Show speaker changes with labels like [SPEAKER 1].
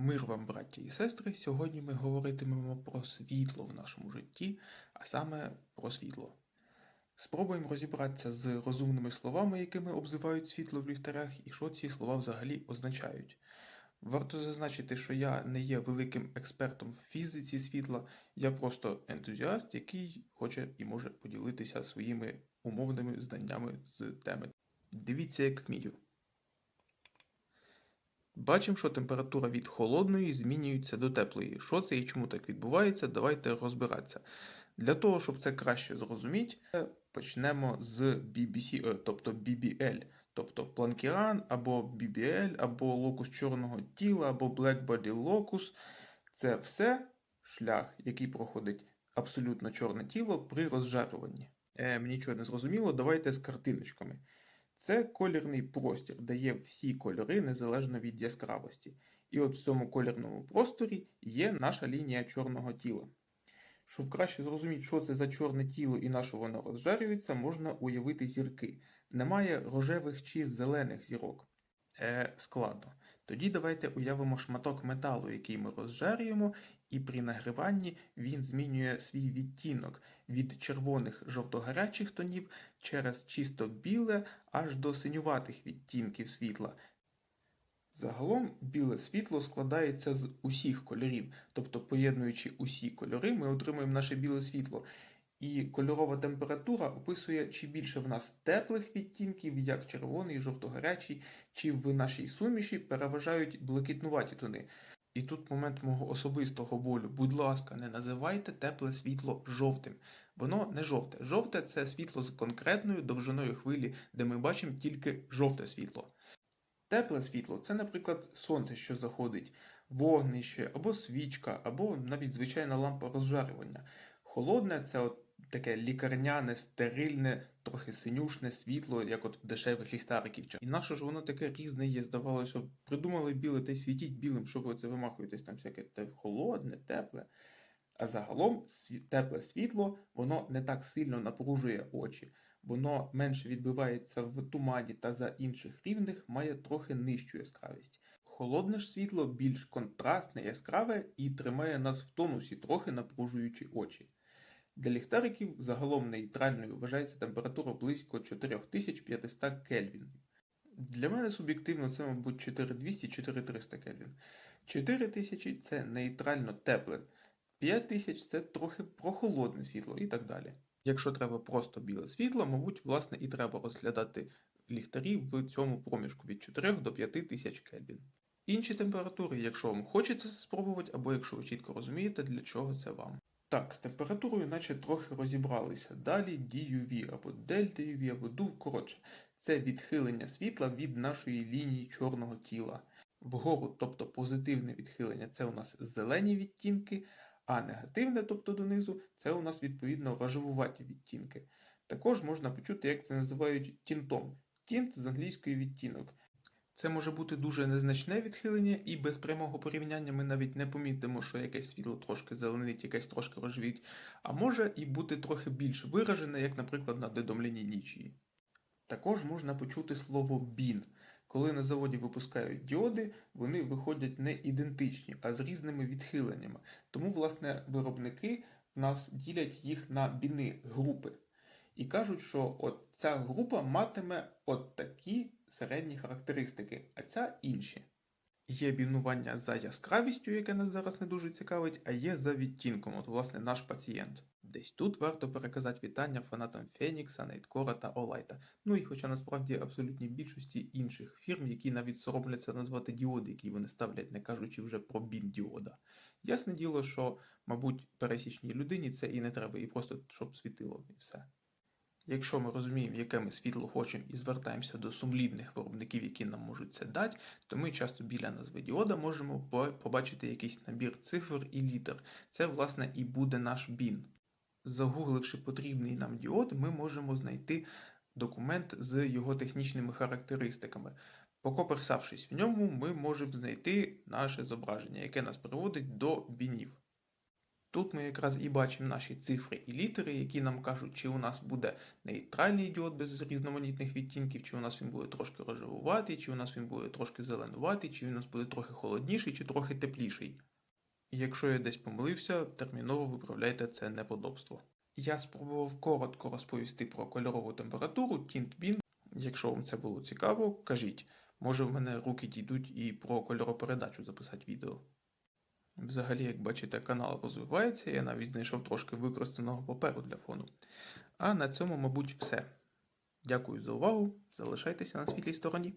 [SPEAKER 1] Мир вам, браття і сестри. Сьогодні ми говоритимемо про світло в нашому житті, а саме про світло. Спробуємо розібратися з розумними словами, якими обзивають світло в ліхтарях, і що ці слова взагалі означають. Варто зазначити, що я не є великим експертом в фізиці світла, я просто ентузіаст, який хоче і може поділитися своїми умовними знаннями з теми. Дивіться, як вмію. Бачимо, що температура від холодної змінюється до теплої. Що це і чому так відбувається, давайте розбиратися. Для того, щоб це краще зрозуміти, почнемо з BBC, е, тобто BBL, тобто планкіран, або BBL, або локус чорного тіла, або Black Body Locus. Це все шлях, який проходить абсолютно чорне тіло при розжарюванні. Е, нічого не зрозуміло, давайте з картиночками. Це колірний простір, де є всі кольори незалежно від яскравості. І от в цьому колірному просторі є наша лінія чорного тіла. Щоб краще зрозуміти, що це за чорне тіло і на що воно розжарюється, можна уявити зірки. Немає рожевих чи зелених зірок. Е, складно. Тоді давайте уявимо шматок металу, який ми розжарюємо, і при нагріванні він змінює свій відтінок від червоних жовто-гарячих тонів через чисто біле аж до синюватих відтінків світла. Загалом біле світло складається з усіх кольорів, тобто поєднуючи усі кольори, ми отримуємо наше біле світло. І кольорова температура описує, чи більше в нас теплих відтінків, як червоний, жовто-гарячий, чи в нашій суміші переважають блакитнуваті тони. І тут момент мого особистого болю. Будь ласка, не називайте тепле світло жовтим. Воно не жовте. Жовте це світло з конкретною довжиною хвилі, де ми бачимо тільки жовте світло. Тепле світло це, наприклад, сонце, що заходить, вогнище, або свічка, або навіть звичайна лампа розжарювання. Холодне це от таке лікарняне, стерильне, трохи синюшне світло, як от в дешевих ліхтариків. І на що ж воно таке різне є? Здавалося, придумали біле та й світіть білим, що ви це вимахуєтесь там всяке те холодне, тепле. А загалом тепле світло, воно не так сильно напружує очі, воно менше відбивається в тумані та за інших рівних має трохи нижчу яскравість. Холодне ж світло більш контрастне, яскраве і тримає нас в тонусі, трохи напружуючи очі. Для ліхтариків загалом нейтральною вважається температура близько 4500 Кельвін. Для мене суб'єктивно це, мабуть, 4200-4300 Кельвін. 4000 це нейтрально тепле, 5000 це трохи прохолодне світло і так далі. Якщо треба просто біле світло, мабуть, власне, і треба розглядати ліхтарі в цьому проміжку від 4 до 5000 Кельвін. Інші температури, якщо вам хочеться спробувати, або якщо ви чітко розумієте, для чого це вам. Так, з температурою наче трохи розібралися. Далі DUV або Delta UV, або DUV, коротше, це відхилення світла від нашої лінії чорного тіла. Вгору, тобто позитивне відхилення, це у нас зелені відтінки, а негативне, тобто донизу, це у нас відповідно рожевуваті відтінки. Також можна почути, як це називають тінтом. Тінт з англійської відтінок. Це може бути дуже незначне відхилення, і без прямого порівняння ми навіть не помітимо, що якесь світло трошки зеленить, якесь трошки рожевіть, а може і бути трохи більш виражене, як, наприклад, на дедомляній нічії. Також можна почути слово бін. Коли на заводі випускають діоди, вони виходять не ідентичні, а з різними відхиленнями. Тому, власне, виробники в нас ділять їх на біни групи. І кажуть, що от ця група матиме от такі середні характеристики, а ця інші. Є бінування за яскравістю, яке нас зараз не дуже цікавить, а є за відтінком, от, власне, наш пацієнт. Десь тут варто переказати вітання фанатам Фенікса, Найткора та Олайта. Ну і хоча насправді абсолютній більшості інших фірм, які навіть соромляться назвати діоди, які вони ставлять, не кажучи вже про бін діода. Ясне діло, що, мабуть, пересічній людині це і не треба, і просто щоб світило, і все. Якщо ми розуміємо, яке ми світло хочемо і звертаємося до сумлінних виробників, які нам можуть це дати, то ми часто біля назви діода можемо побачити якийсь набір цифр і літер. Це, власне, і буде наш бін. Загугливши потрібний нам діод, ми можемо знайти документ з його технічними характеристиками. Покоперсавшись в ньому, ми можемо знайти наше зображення, яке нас приводить до бінів. Тут ми якраз і бачимо наші цифри і літери, які нам кажуть, чи у нас буде нейтральний діод без різноманітних відтінків, чи у нас він буде трошки рожевуватий, чи у нас він буде трошки зеленуватий, чи у нас буде трохи холодніший, чи трохи тепліший. Якщо я десь помилився, терміново виправляйте це неподобство. Я спробував коротко розповісти про кольорову температуру TintBin. Якщо вам це було цікаво, кажіть, може в мене руки дійдуть і про кольоропередачу записати відео. Взагалі, як бачите, канал розвивається, я навіть знайшов трошки використаного паперу для фону. А на цьому, мабуть, все. Дякую за увагу. Залишайтеся на світлій стороні.